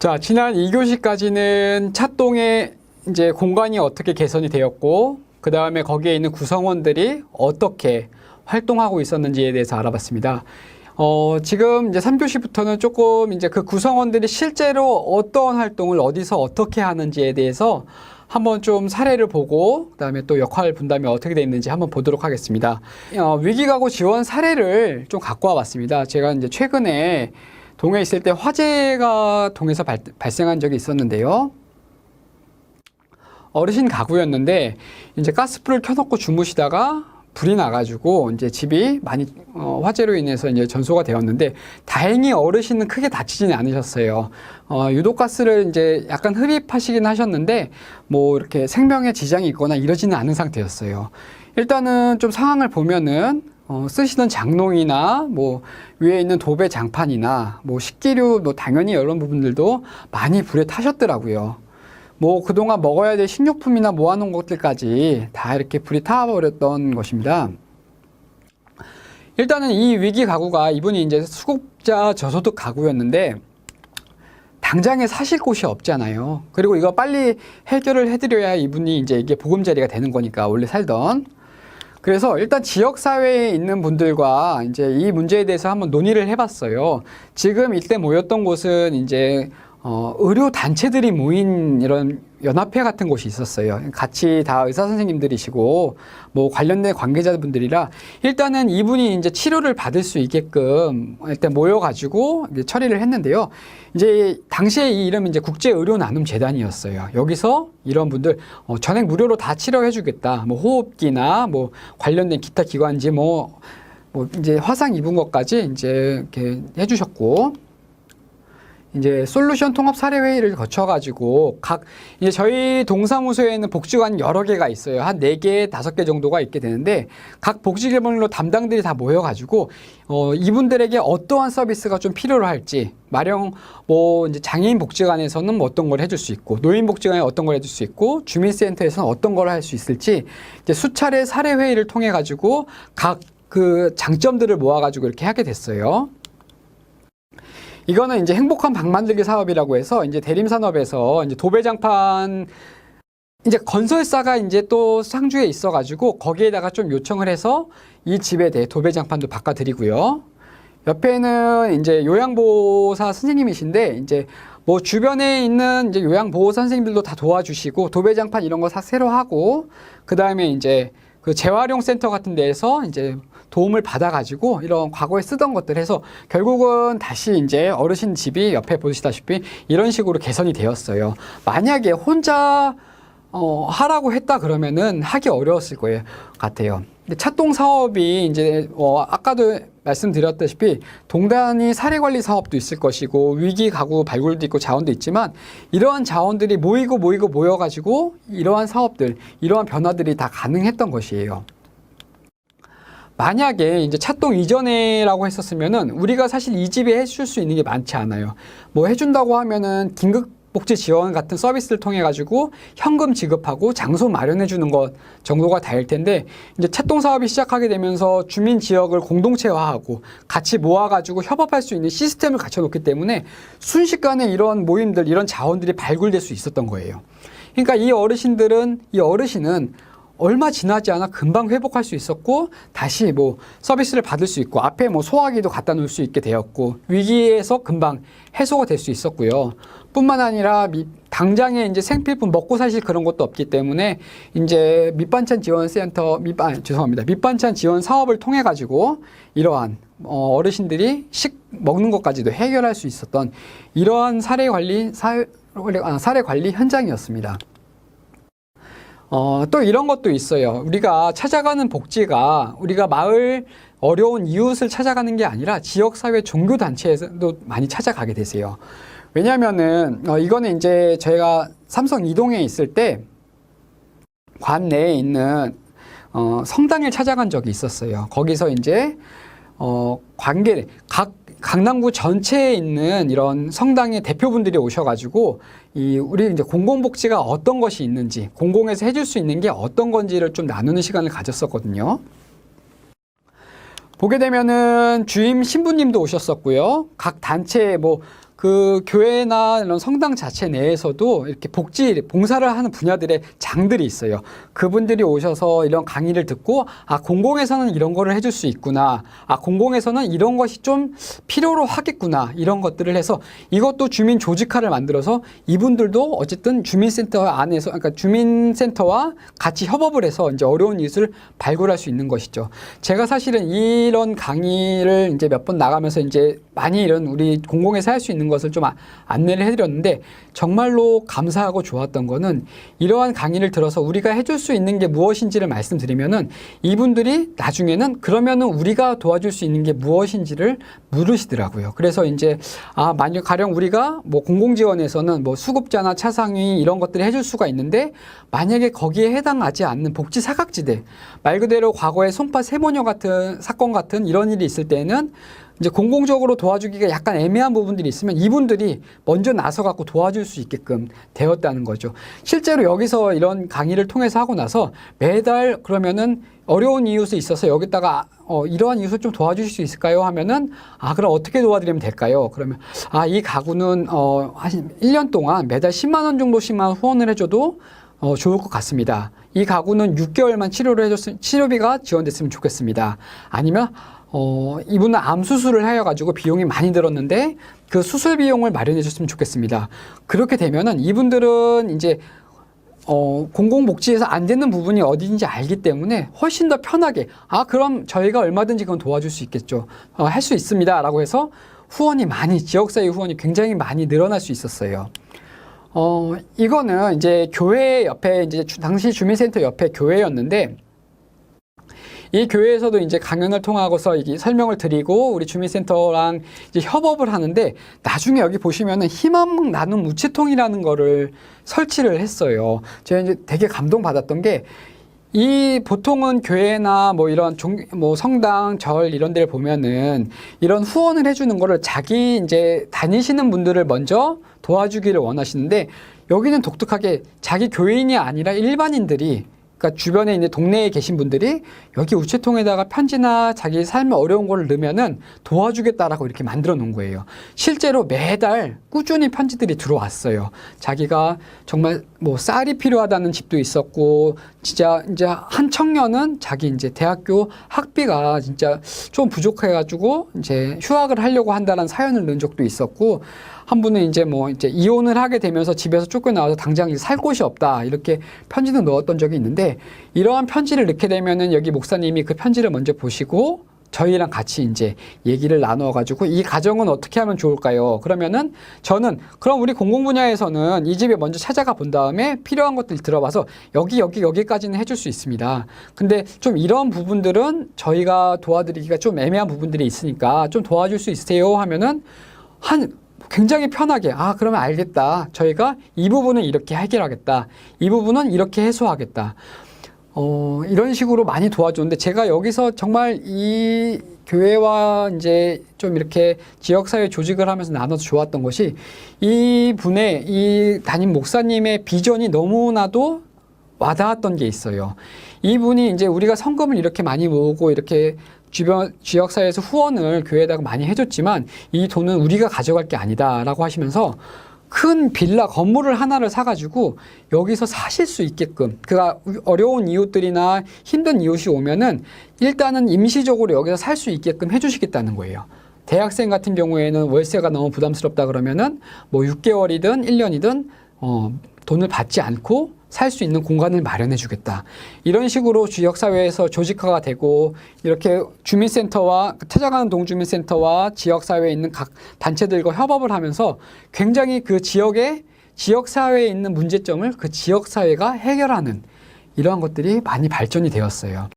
자, 지난 2교시까지는 찻동의 이제 공간이 어떻게 개선이 되었고, 그 다음에 거기에 있는 구성원들이 어떻게 활동하고 있었는지에 대해서 알아봤습니다. 어, 지금 이제 3교시부터는 조금 이제 그 구성원들이 실제로 어떤 활동을 어디서 어떻게 하는지에 대해서 한번 좀 사례를 보고 그다음에 또 역할 분담이 어떻게 돼 있는지 한번 보도록 하겠습니다. 어, 위기가구 지원 사례를 좀 갖고 와봤습니다. 제가 이제 최근에 동해 있을 때 화재가 동해서 발, 발생한 적이 있었는데요. 어르신 가구였는데 이제 가스불을 켜놓고 주무시다가 불이 나가지고 이제 집이 많이 어, 화재로 인해서 이제 전소가 되었는데 다행히 어르신은 크게 다치지는 않으셨어요. 어, 유독 가스를 이제 약간 흡입하시긴 하셨는데 뭐 이렇게 생명에 지장이 있거나 이러지는 않은 상태였어요. 일단은 좀 상황을 보면은 어, 쓰시던 장롱이나 뭐 위에 있는 도배 장판이나 뭐 식기류 뭐 당연히 이런 부분들도 많이 불에 타셨더라고요. 뭐 그동안 먹어야 될 식료품이나 모아놓은 것들까지 다 이렇게 불이 타버렸던 것입니다. 일단은 이 위기 가구가 이분이 이제 수급자 저소득 가구였는데 당장에 사실 곳이 없잖아요. 그리고 이거 빨리 해결을 해드려야 이분이 이제 이게 보금자리가 되는 거니까 원래 살던. 그래서 일단 지역 사회에 있는 분들과 이제 이 문제에 대해서 한번 논의를 해봤어요. 지금 이때 모였던 곳은 이제 어, 의료 단체들이 모인 이런 연합회 같은 곳이 있었어요. 같이 다 의사 선생님들이시고 뭐 관련된 관계자분들이라 일단은 이분이 이제 치료를 받을 수 있게끔 일단 모여가지고 이제 처리를 했는데요. 이제 당시에 이 이름이 이제 국제 의료 나눔 재단이었어요. 여기서 이런 분들 어, 전액 무료로 다 치료해주겠다. 뭐 호흡기나 뭐 관련된 기타 기관지 뭐뭐 이제 화상 입은 것까지 이제 이렇게 해주셨고 이제 솔루션 통합 사례 회의를 거쳐 가지고 각 이제 저희 동사무소에는 복지관 여러 개가 있어요. 한 네 개, 다섯 개 정도가 있게 되는데 각 복지개발로 담당들이 다 모여 가지고 어 이분들에게 어떠한 서비스가 좀 필요로 할지 마령 뭐 이제 장애인 복지관에서는 뭐 어떤 걸 해줄 수 있고 노인 복지관에 어떤 걸 해줄 수 있고 주민센터에서는 어떤 걸 할 수 있을지 이제 수차례 사례 회의를 통해 가지고 각 그 장점들을 모아 가지고 이렇게 하게 됐어요. 이거는 이제 행복한 방 만들기 사업이라고 해서 이제 대림 산업에서 이제 도배장판 이제 건설사가 이제 또 상주에 있어가지고 거기에다가 좀 요청을 해서 이 집에 대해 도배장판도 바꿔드리고요. 옆에는 이제 요양보호사 선생님이신데 이제 뭐 주변에 있는 이제 요양보호사 선생님들도 다 도와주시고 도배장판 이런 거 다 새로 하고 그 다음에 이제 그 재활용 센터 같은 데에서 이제 도움을 받아가지고 이런 과거에 쓰던 것들 해서 결국은 다시 이제 어르신 집이 옆에 보시다시피 이런 식으로 개선이 되었어요. 만약에 혼자 어, 하라고 했다 그러면은 하기 어려웠을 거예요 같아요. 근데 찻동 사업이 이제 어, 아까도 말씀드렸다시피 동단위 사례관리 사업도 있을 것이고 위기 가구 발굴도 있고 자원도 있지만 이러한 자원들이 모이고 모이고 모여가지고 이러한 사업들, 이러한 변화들이 다 가능했던 것이에요. 만약에 이제 찻동 이전에라고 했었으면은 우리가 사실 이 집에 해줄 수 있는 게 많지 않아요. 뭐 해준다고 하면은 긴급 복지 지원 같은 서비스를 통해 가지고 현금 지급하고 장소 마련해 주는 것 정도가 다일 텐데 이제 찻동 사업이 시작하게 되면서 주민 지역을 공동체화하고 같이 모아 가지고 협업할 수 있는 시스템을 갖춰 놓기 때문에 순식간에 이런 모임들 이런 자원들이 발굴될 수 있었던 거예요. 그러니까 이 어르신들은 이 어르신은 얼마 지나지 않아 금방 회복할 수 있었고 다시 뭐 서비스를 받을 수 있고 앞에 뭐 소화기도 갖다 놓을 수 있게 되었고 위기에서 금방 해소가 될 수 있었고요. 뿐만 아니라 미, 당장에 이제 생필품 먹고 사실 그런 것도 없기 때문에 이제 밑반찬 지원 센터 밑반 죄송합니다 밑반찬 지원 사업을 통해 가지고 이러한 어, 어르신들이 식 먹는 것까지도 해결할 수 있었던 이러한 사례 관리 사, 아, 사례 관리 현장이었습니다. 어, 또 이런 것도 있어요. 우리가 찾아가는 복지가 우리가 마을 어려운 이웃을 찾아가는 게 아니라 지역사회 종교단체에서도 많이 찾아가게 되세요. 왜냐면은, 어, 이거는 이제 저희가 삼성 이동에 있을 때 관 내에 있는 어, 성당을 찾아간 적이 있었어요. 거기서 이제 어, 관계, 각, 강남구 전체에 있는 이런 성당의 대표분들이 오셔가지고, 이, 우리 이제 공공복지가 어떤 것이 있는지, 공공에서 해줄 수 있는 게 어떤 건지를 좀 나누는 시간을 가졌었거든요. 보게 되면은 주임 신부님도 오셨었고요. 각 단체 뭐, 그 교회나 이런 성당 자체 내에서도 이렇게 복지 봉사를 하는 분야들의 장들이 있어요. 그분들이 오셔서 이런 강의를 듣고 아 공공에서는 이런 거를 해줄 수 있구나. 아 공공에서는 이런 것이 좀 필요로 하겠구나. 이런 것들을 해서 이것도 주민 조직화를 만들어서 이분들도 어쨌든 주민센터 안에서 그러니까 주민센터와 같이 협업을 해서 이제 어려운 이웃을 발굴할 수 있는 것이죠. 제가 사실은 이런 강의를 이제 몇 번 나가면서 이제 많이 이런 우리 공공에서 할 수 있는 것을 좀 아- 안내를 해드렸는데 정말로 감사하고 좋았던 거는 이러한 강의를 들어서 우리가 해줄 수 있는 게 무엇인지를 말씀드리면은 이분들이 나중에는 그러면은 우리가 도와줄 수 있는 게 무엇인지를 물으시더라고요. 그래서 이제 아 만약 가령 우리가 뭐 공공지원에서는 뭐 수급자나 차상위 이런 것들을 해줄 수가 있는데 만약에 거기에 해당하지 않는 복지 사각지대 말 그대로 과거에 송파 세모녀 같은 사건 같은 이런 일이 있을 때는 이제 공공적으로 도와주기가 약간 애매한 부분들이 있으면 이분들이 먼저 나서 갖고 도와줄 수 있게끔 되었다는 거죠. 실제로 여기서 이런 강의를 통해서 하고 나서 매달 그러면은 어려운 이웃이 있어서 여기다가 어, 이러한 이웃을 좀 도와주실 수 있을까요? 하면은 아 그럼 어떻게 도와드리면 될까요? 그러면 아 이 가구는 어, 한 1년 동안 매달 10만 원 정도씩만 후원을 해줘도 어, 좋을 것 같습니다. 이 가구는 6개월만 치료를 해줬으면 치료비가 지원됐으면 좋겠습니다. 아니면 어, 이분은 암 수술을 하여가지고 비용이 많이 들었는데 그 수술 비용을 마련해 줬으면 좋겠습니다. 그렇게 되면은 이분들은 이제 어, 공공복지에서 안 되는 부분이 어디인지 알기 때문에 훨씬 더 편하게 아 그럼 저희가 얼마든지 그건 도와줄 수 있겠죠 어, 할 수 있습니다라고 해서 후원이 많이 지역사회 후원이 굉장히 많이 늘어날 수 있었어요. 어 이거는 이제 교회 옆에 이제 주- 당시 주민센터 옆에 교회였는데 이 교회에서도 이제 강연을 통하고서 이게 설명을 드리고 우리 주민센터랑 이제 협업을 하는데 나중에 여기 보시면은 희망 나눔 우체통이라는 거를 설치를 했어요. 제가 이제 되게 감동받았던 게이 보통은 교회나 뭐 이런 종, 뭐 성당, 절 이런 데를 보면은 이런 후원을 해주는 거를 자기 이제 다니시는 분들을 먼저 도와주기를 원하시는데 여기는 독특하게 자기 교인이 아니라 일반인들이 그러니까 주변에 있는 동네에 계신 분들이 여기 우체통에다가 편지나 자기 삶에 어려운 거를 넣으면은 도와주겠다라고 이렇게 만들어 놓은 거예요. 실제로 매달 꾸준히 편지들이 들어왔어요. 자기가 정말 뭐 쌀이 필요하다는 집도 있었고 진짜 이제 한 청년은 자기 이제 대학교 학비가 진짜 좀 부족해 가지고 이제 휴학을 하려고 한다는 사연을 넣은 적도 있었고 한 분은 이제 뭐 이제 이혼을 하게 되면서 집에서 쫓겨나와서 당장 이제 살 곳이 없다 이렇게 편지도 넣었던 적이 이러한 편지를 넣게 되면은 여기 목사님이 그 편지를 먼저 보시고 저희랑 같이 이제 얘기를 나누어 가지고 이 가정은 어떻게 하면 좋을까요? 그러면은 저는 그럼 우리 공공 분야에서는 이 집에 먼저 찾아가 본 다음에 필요한 것들 들어봐서 여기 여기 여기까지는 해줄 수 있습니다. 근데 좀 이런 부분들은 저희가 도와드리기가 좀 애매한 부분들이 있으니까 좀 도와줄 수 있으세요 하면은 한 굉장히 편하게 아 그러면 알겠다. 저희가 이 부분은 이렇게 해결하겠다. 이 부분은 이렇게 해소하겠다. 어 이런 식으로 많이 도와줬는데 제가 여기서 정말 이 교회와 이제 좀 이렇게 지역사회 조직을 하면서 나눠서 좋았던 것이 이 분의 이 담임 목사님의 비전이 너무나도 와닿았던 게 있어요. 이분이 이제 우리가 성금을 이렇게 많이 모으고 이렇게 주변 지역 사회에서 후원을 교회에다가 많이 해줬지만 이 돈은 우리가 가져갈 게 아니다라고 하시면서 큰 빌라 건물을 하나를 사가지고 여기서 사실 수 있게끔 그가 어려운 이웃들이나 힘든 이웃이 오면은 일단은 임시적으로 여기서 살 수 있게끔 해주시겠다는 거예요. 대학생 같은 경우에는 월세가 너무 부담스럽다 그러면은 뭐 6개월이든 1년이든 어, 돈을 받지 않고 살 수 있는 공간을 마련해 주겠다. 이런 식으로 지역 사회에서 조직화가 되고 이렇게 주민센터와 찾아가는 동주민센터와 지역 사회에 있는 각 단체들과 협업을 하면서 굉장히 그 지역의 지역 사회에 있는 문제점을 그 지역 사회가 해결하는 이러한 것들이 많이 발전이 되었어요.